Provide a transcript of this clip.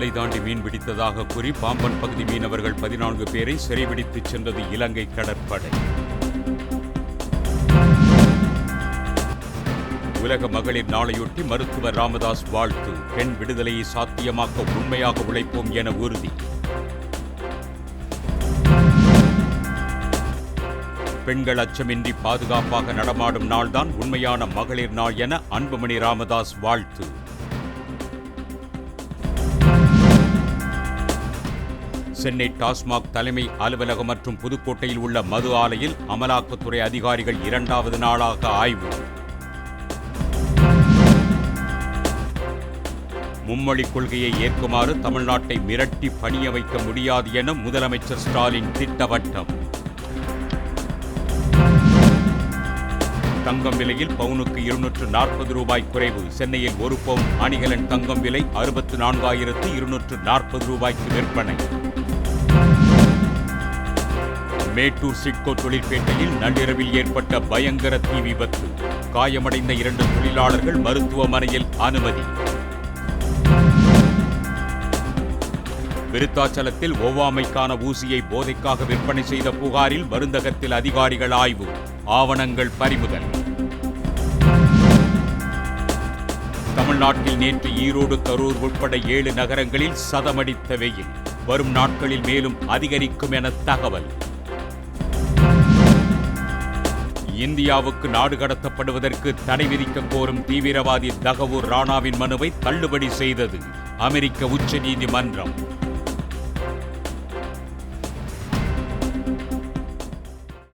எல்லை தாண்டி மீன் பிடித்ததாக கூறி பாம்பன் பகுதி மீனவர்கள் பதினான்கு பேரை சிறைபிடித்துச் சென்றது இலங்கை கடற்படை. உலக மகளிர் நாளையொட்டி மருத்துவர் ராமதாஸ் வாழ்த்து. பெண் விடுதலையை சாத்தியமாக்க உண்மையாக உழைப்போம் என உறுதி. பெண்கள் அச்சமின்றி பாதுகாப்பாக நடமாடும் நாள்தான் உண்மையான மகளிர் நாள் என அன்புமணி ராமதாஸ் வாழ்த்து. சென்னை டாஸ்மாக் தலைமை அலுவலகம் மற்றும் புதுக்கோட்டையில் உள்ள மது ஆலையில் அமலாக்கத்துறை அதிகாரிகள் இரண்டாவது நாளாக ஆய்வு. மும்மொழி கொள்கையை ஏற்குமாறு தமிழ்நாட்டை மிரட்டி பணிய வைக்க முடியாது என முதலமைச்சர் ஸ்டாலின் திட்டவட்டம். தங்கம் விலையில் பவுனுக்கு இருநூற்று நாற்பது ரூபாய் குறைவு. சென்னையில் ஒரு பவுன் அணிகலன் தங்கம் விலை அறுபத்து நான்காயிரத்து இருநூற்று நாற்பது ரூபாய்க்கு விற்பனை. மேட்டூர் சிட்கோ தொழிற்பேட்டையில் நள்ளிரவில் ஏற்பட்ட பயங்கர தீ விபத்து. காயமடைந்த இரண்டு தொழிலாளர்கள் மருத்துவமனையில் அனுமதி. விருத்தாச்சலத்தில் ஒவ்வாமைக்கான ஊசியை போதைக்காக விற்பனை செய்த புகாரில் மருந்தகத்தில் அதிகாரிகள் ஆய்வு ஆவணங்கள் பறிமுதல். தமிழ்நாட்டில் நேற்று ஈரோடு கரூர் உட்பட ஏழு நகரங்களில் சதமடித்த வெயில். வரும் நாட்களில் மேலும் அதிகரிக்கும் என தகவல். இந்தியாவுக்கு நாடு கடத்தப்படுவதற்கு தடை விதிக்க கோரும் தீவிரவாதி தகவூர் ராணாவின் மனுவை தள்ளுபடி செய்தது. அமெரிக்க உச்சநீதிமன்றம்.